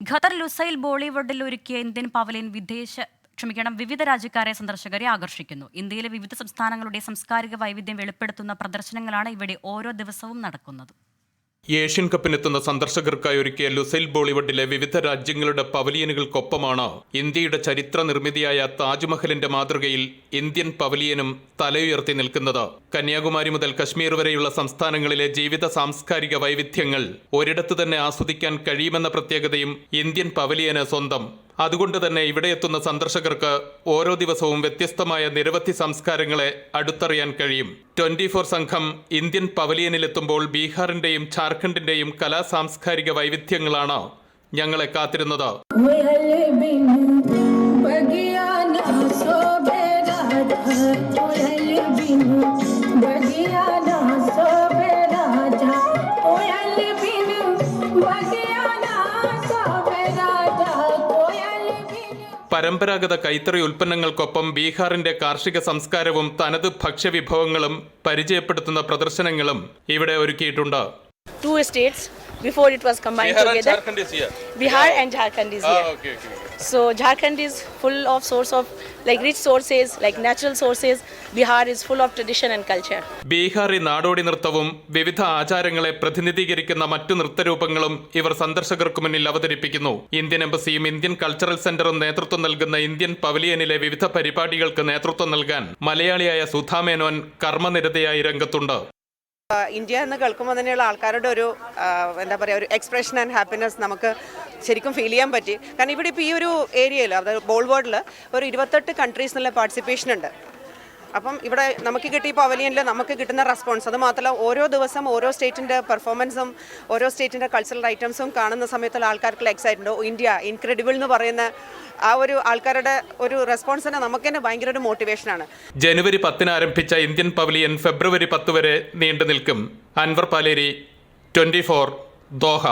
Qatar Lusail ബോളിവുഡിൽ ഒരുക്കിയ Indian pavilion വിദേശ ക്ഷമിക്കണം വിവിധ രാജ്യക്കാരെ സന്ദർശകരെ ആകർഷിക്കുന്നു. ഇന്ത്യയിലെ വിവിധ സംസ്ഥാനങ്ങളുടെ സാംസ്കാരിക വൈവിധ്യം വെളിപ്പെടുത്തുന്ന പ്രദർശനങ്ങളാണ് ഇവിടെ ഓരോ ദിവസവും നടക്കുന്നത്. ഏഷ്യൻ കപ്പിനെത്തുന്ന സന്ദർശകർക്കായി ഒരുക്കിയ ലുസൈൽ ബോളിവുഡിലെ വിവിധ രാജ്യങ്ങളുടെ പവലിയനുകൾക്കൊപ്പമാണ് ഇന്ത്യയുടെ ചരിത്ര നിർമ്മിതിയായ താജ്മഹലിന്റെ മാതൃകയിൽ ഇന്ത്യൻ പവലിയനും തലയുയർത്തി നിൽക്കുന്നത്. കന്യാകുമാരി മുതൽ കശ്മീർ വരെയുള്ള സംസ്ഥാനങ്ങളിലെ ജീവിത സാംസ്കാരിക വൈവിധ്യങ്ങൾ ഒരിടത്തു തന്നെ ആസ്വദിക്കാൻ കഴിയുമെന്ന പ്രത്യേകതയും ഇന്ത്യൻ പവലിയന് സ്വന്തം. അതുകൊണ്ട് തന്നെ ഇവിടെ എത്തുന്ന സന്ദർശകർക്ക് ഓരോ ദിവസവും വ്യത്യസ്തമായ നിരവധി സംസ്കാരങ്ങളെ അടുത്തറിയാൻ കഴിയും ട്വന്റി ഫോർ സംഘം ഇന്ത്യൻ പവലിയനിലെത്തുമ്പോൾ ബീഹാറിന്റെയും ഝാർഖണ്ഡിന്റെയും കലാ സാംസ്കാരിക വൈവിധ്യങ്ങളാണ് ഞങ്ങളെ കാത്തിരുന്നത് कोयल बिन बगिया പരമ്പരാഗത കൈത്തറി ഉൽപ്പന്നങ്ങൾക്കൊപ്പം ബീഹാറിന്റെ കാർഷിക സംസ്കാരവും തനത് ഭക്ഷ്യവിഭവങ്ങളും പരിചയപ്പെടുത്തുന്ന പ്രദർശനങ്ങളും ഇവിടെ ഒരുക്കിയിട്ടുണ്ട്. Before it was combined together. Bihar and Jharkhand is here. So Jharkhand is full of source of like rich sources, like natural sources. Bihar is full of tradition and culture. Bihari നാടോടി നൃത്തവും വിവിധ ആചാരങ്ങളെ പ്രതിനിധീകരിക്കുന്ന മറ്റു നൃത്തരൂപങ്ങളും ഇവർ സന്ദർശകർക്ക് മുന്നിൽ അവതരിപ്പിക്കുന്നു ഇന്ത്യൻ എംബസിയും ഇന്ത്യൻ കൾച്ചറൽ സെന്ററും നേതൃത്വം നൽകുന്ന ഇന്ത്യൻ പവലിയനിലെ വിവിധ പരിപാടികൾക്ക് നേതൃത്വം നൽകാൻ മലയാളിയായ സുധാമേനോൻ കർമ്മനിരതയായി രംഗത്തുണ്ട് ഇന്ത്യ എന്ന് കേൾക്കുമ്പോൾ തന്നെയുള്ള ആൾക്കാരുടെ ഒരു എന്താ പറയുക ഒരു എക്സ്പ്രഷൻ ആൻഡ് ഹാപ്പിനെസ് നമുക്ക് ശരിക്കും ഫീൽ ചെയ്യാൻ പറ്റി. കാരണം ഇവിടെ ഇപ്പോൾ ഈ ഒരു ഏരിയയിൽ അതായത് ബോൾവേർഡിൽ ഒരു ഇരുപത്തെട്ട് കൺട്രീസിനുള്ള പാർട്ടിസിപ്പേഷൻ ഉണ്ട്. അപ്പം ഇവിടെ നമുക്ക് കിട്ടിയ പവലിയനിൽ നമുക്ക് കിട്ടുന്ന റെസ്പോൺസ് അത് മാത്രമല്ല ഓരോ ദിവസം ഓരോ സ്റ്റേറ്റിന്റെ പെർഫോമൻസും ഓരോ സ്റ്റേറ്റിന്റെ കൾച്ചറൽ ഐറ്റംസും കാണുന്ന സമയത്തുള്ള ആൾക്കാർക്കുള്ള ഓ ഇന്ത്യ ഇൻക്രെഡിബിൾ എന്ന് പറയുന്ന ആ ഒരു ആൾക്കാരുടെ ഒരു റെസ്പോൺസ് തന്നെ നമുക്ക് തന്നെ ഭയങ്കര ഒരു മോട്ടിവേഷനാണ് ജനുവരി പത്തിന് ആരംഭിച്ച ഇന്ത്യൻ പവലിയൻ ഫെബ്രുവരി പത്ത് വരെ നീണ്ടു നിൽക്കും Anwar Paleri twenty four Doha.